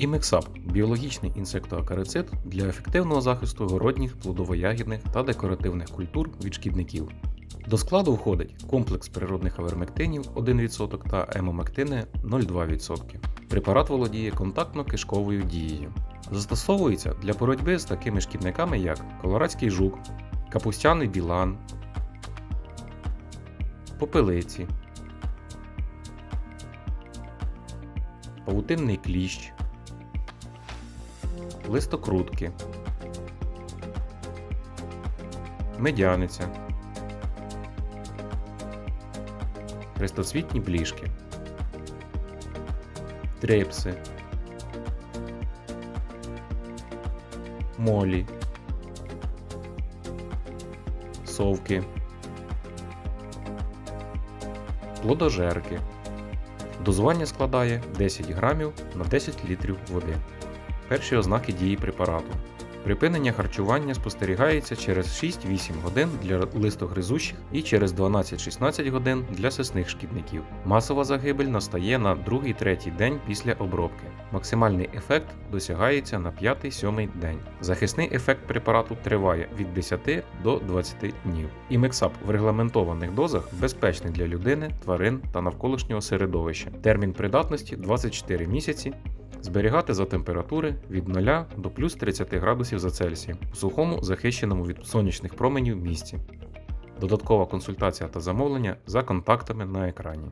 Імексап біологічний інсектоакарицид для ефективного захисту городніх, плодово-ягідних та декоративних культур від шкідників. До складу входить комплекс природних авермектинів 1% та емомектини 0,2%. Препарат володіє контактно-кишковою дією. Застосовується для боротьби з такими шкідниками, як колорадський жук, капустяний білан, попелиці, павутинний кліщ, листокрутки, медяниця, хрестоцвітні бліжки, трепси, молі, совки, плодожерки. Дозування складає 10 грамів на 10 літрів води. Перші ознаки дії препарату. Припинення харчування спостерігається через 6-8 годин для листогризущих і через 12-16 годин для сисних шкідників. Масова загибель настає на 2-3 день після обробки. Максимальний ефект досягається на 5-7 день. Захисний ефект препарату триває від 10 до 20 днів. Імексап в регламентованих дозах безпечний для людини, тварин та навколишнього середовища. Термін придатності 24 місяці зберігати за температури від 0 до плюс 30 градусів за Цельсієм у сухому захищеному від сонячних променів місці. Додаткова консультація та замовлення за контактами на екрані.